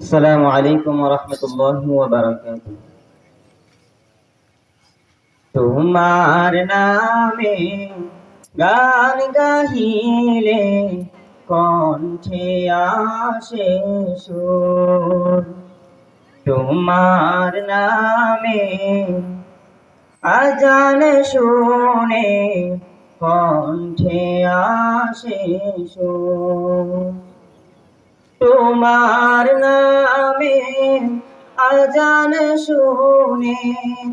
আসসালামু আলাইকুম রহমতুল্লাহি ওয়াবারাকাতুহু তোমার নামে গান গাহিলে কণ্ঠে আসে সুর। তোমার নামে আজান শুনে কণ্ঠে আসে সুর। তোমার নামে আজান শুনে,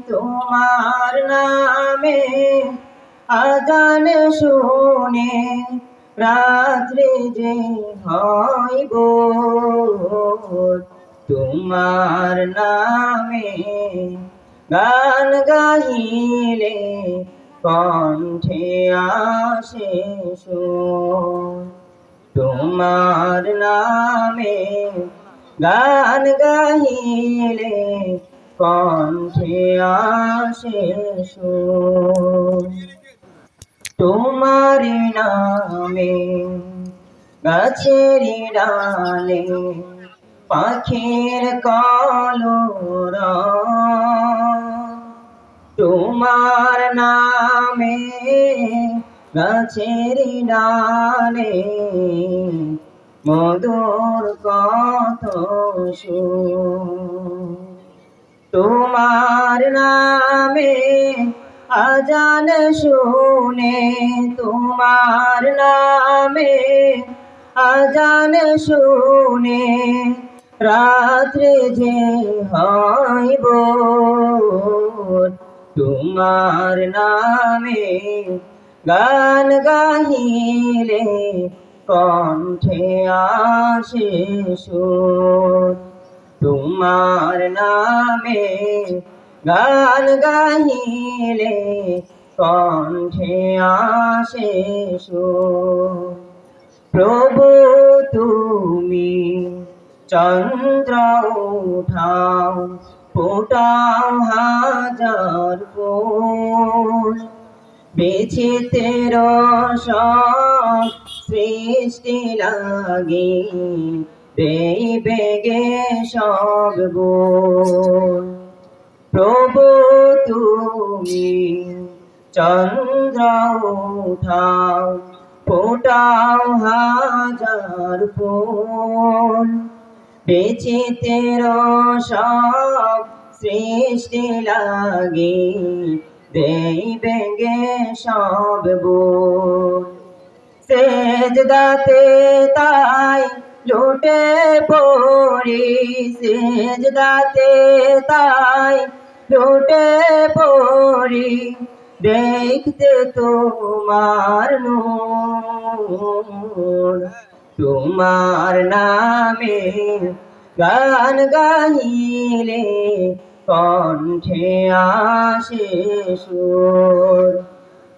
তোমার নামে আজান শুনে, রাত্রে যে হইব, তোমার নামে গান গাহিলে কণ্ঠে আসে সুর। তোমার নামে গান গাহিলে কণ্ঠে আসে তোমার নামে গাছের ডালে পাখির কলরা। তোমার নামে গাছের ডালে মধুর কত। তোমার নামে আজান শুনে, তোমার নামে আজান শুনে রাত্রে যে হইব তোমার নামে গান গাহিলে কণ্ঠে আসে তোমার নামে গান গাহিলে কণ্ঠে আসে প্রভু তুমি চন্দ্র উঠাও, ফোটাও হাজার ফুল। বিচিত্র সব সৃষ্টি লাগে, বেই বেগে সব গুণ। প্রভু তুমি চন্দ্র উঠাও, ফোটাও হাজার ফুল। বিচিত্র সব সৃষ্টি লাগে দেই বেগে সব বোন সেজদাতে তাই লুটে পড়ি, সেজদাতে তাই লুটে পড়ি, দেখতে তোমার নূর। তোমার নামে গান গাহিলে কণ্ঠে আসে সুর।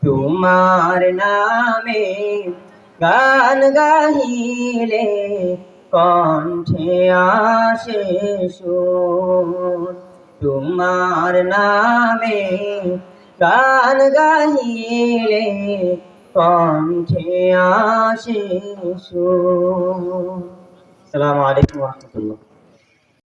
তোমার নামে গান গাহিলে কণ্ঠে আসে সুর। তোমার নামে গান গাহিলে কণ্ঠে আসে সুর। সালামু আলাইকুম রহমতুল্লাহ।